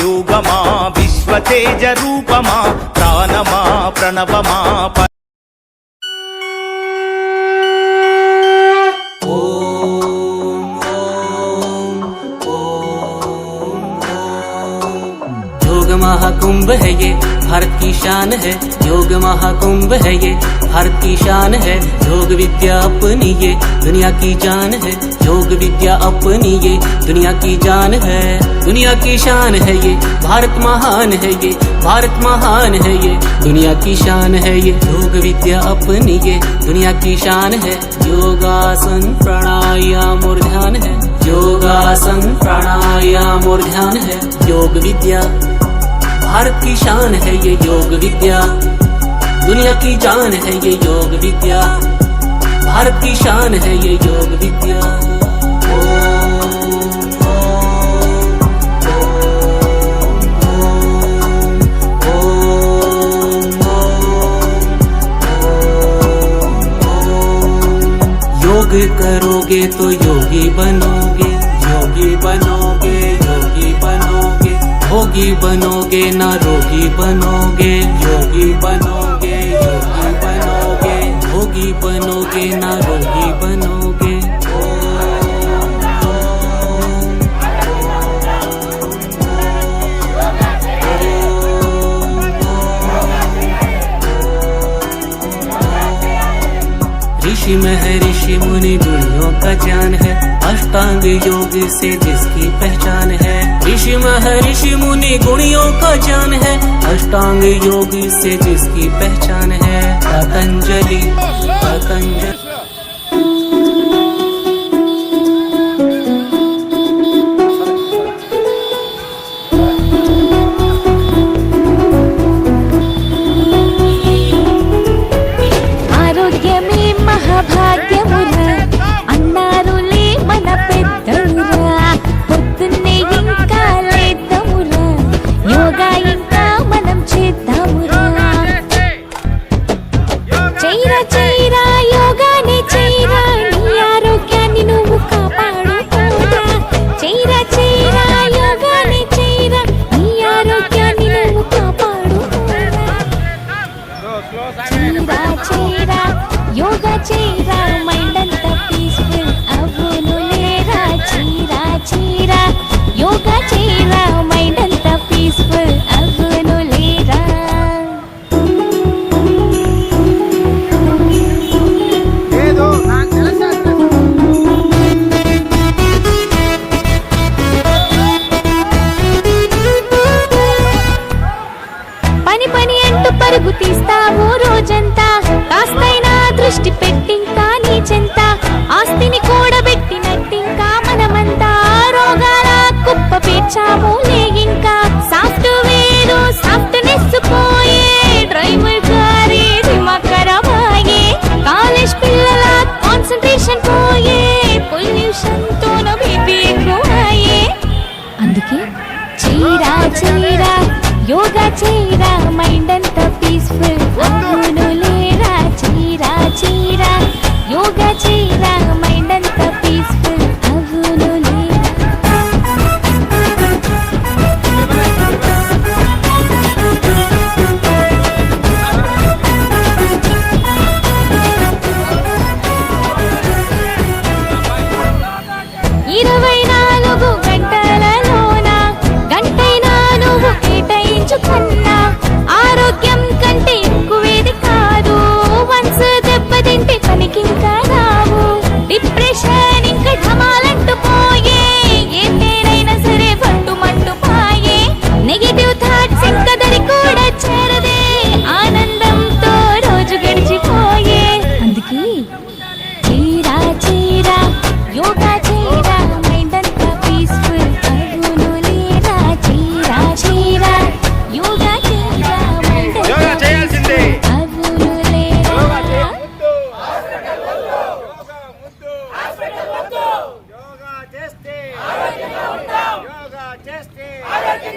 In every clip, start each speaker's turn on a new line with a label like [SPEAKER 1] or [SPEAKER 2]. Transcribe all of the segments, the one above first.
[SPEAKER 1] యోగమా విశ్వతేజ రూపమా ప్రాణమా ప్రణవమా
[SPEAKER 2] महाकुंभ है ये भारत की शान है, योग महाकुंभ है ये भारत की शान है, योग विद्या अपनी ये, दुनिया की जान है, योग विद्या अपनी ये, दुनिया की जान है, दुनिया की शान है ये, भारत महान है ये, भारत महान है ये, दुनिया की शान है ये, योग विद्या अपनी ये, दुनिया की शान है, योगासन, प्राणायाम और ध्यान है, योगासन, प्राणायाम और ध्यान है, योग विद्या भारत की शान है ये योग विद्या। दुनिया की जान है ये योग विद्या। भारत की शान है ये योग विद्या। योग करोगे तो योगी बनोगे योगी बनोगे योगी बनोगे। भोगी बनोगे ना रोगी बनोगे योगी बनोगे योगी बनोगे भोगी बनोगे ना रोगी बनोगे। ऋषि महर्षि मुनि गुणियों का ज्ञान है। अष्टांग योग से जिसकी पहचान है। ऋषि महर्षि मुनि गुणियों का ज्ञान है। अष्टांग योग से जिसकी पहचान है। पतंजलि पतंजलि।
[SPEAKER 3] आरोग्य में মহাভাগ্য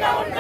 [SPEAKER 3] don't know.